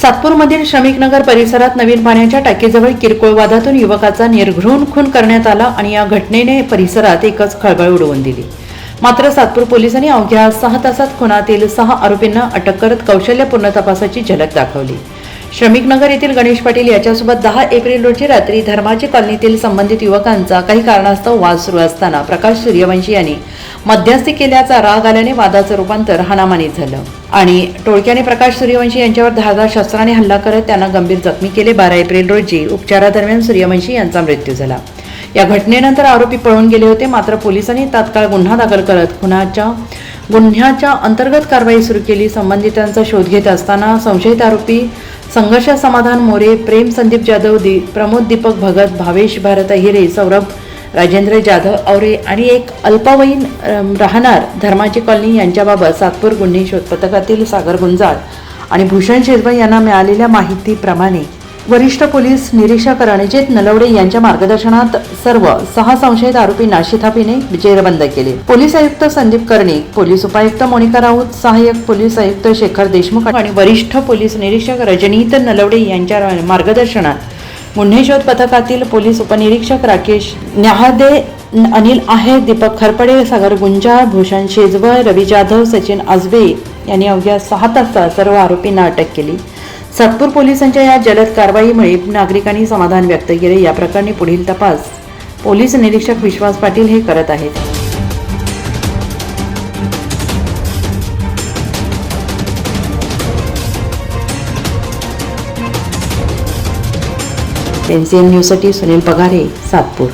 सातपूरमधील श्रमिकनगर परिसरात नवीन पाण्याच्या टाकीजवळ किरकोळ वादातून युवकाचा निर्घृण खून करण्यात आला आणि या घटनेने परिसरात एकच खळबळ उडवून दिली. मात्र सातपूर पोलिसांनी अवघ्या सहा तासात खुनातील सहा आरोपींना अटक करत कौशल्यपूर्ण तपासाची झलक दाखवली. श्रमिकनगर येथील गणेश पाटील याच्यासोबत दहा एप्रिल रोजी रात्री धर्माची कॉलनीतील संबंधित युवकांचा काही कारणास्तव वाद सुरू असताना प्रकाश सूर्यवंशी यांनी मध्यस्थी केल्याचा राग आल्याने वादाचं रूपांतर हानामानीत झालं. आणि टोळक्याने प्रकाश सूर्यवंशी यांच्यावर धारदार शस्त्राने हल्ला करत त्यांना गंभीर जखमी केले. बारा एप्रिल रोजी उपचारादरम्यान सूर्यवंशी यांचा मृत्यू झाला. या घटनेनंतर आरोपी पळून गेले होते. मात्र पोलिसांनी तात्काळ गुन्हा दाखल करत खुनाच्या गुन्ह्याच्या अंतर्गत कारवाई सुरू केली. संबंधितांचा शोध घेत असताना संशयित आरोपी संघर्ष समाधान मोरे प्रेम संदीप जाधव दि प्रमोद दीपक भगत भावेश भारत अहिरे सौरभ राजेंद्र जाधव औरे आणि एक अल्पवयीन राहणार धर्माची कॉलनी यांच्याबाबत सातपूर गुन्हे शोध पथकातील सागर गुंजाळ आणि भूषण शेजवळ यांना मिळालेल्या माहितीप्रमाणे वरिष्ठ पोलीस निरीक्षक रणजित नलवडे यांच्या मार्गदर्शनात सर्व सहा संशयित आरोपींना शिथापीने जेरबंद केले. पोलीस आयुक्त संदीप कर्णिक पोलीस उपायुक्त मोनिका राऊत सहाय्यक पोलीस आयुक्त शेखर देशमुख आणि वरिष्ठ पोलीस निरीक्षक रजनीत नलवडे यांच्या मार्गदर्शनात गुन्हे शोध पथकातील पोलीस उपनिरीक्षक राकेश न्याहादे अनिल आहे दीपक खरपडे सागर गुंजाळ भूषण शेजवळ रवी जाधव सचिन आजबे यांनी अवघ्या सहा तासात सर्व आरोपींना अटक केली. सातपूर पोलिसांच्या या जलद कारवाईमुळे नागरिकांनी समाधान व्यक्त केले. या प्रकरणी पुढील तपास पोलीस निरीक्षक विश्वास पाटील हे करत आहेत. एनसीएन न्यूजसाठी सुनील पगारे सातपूर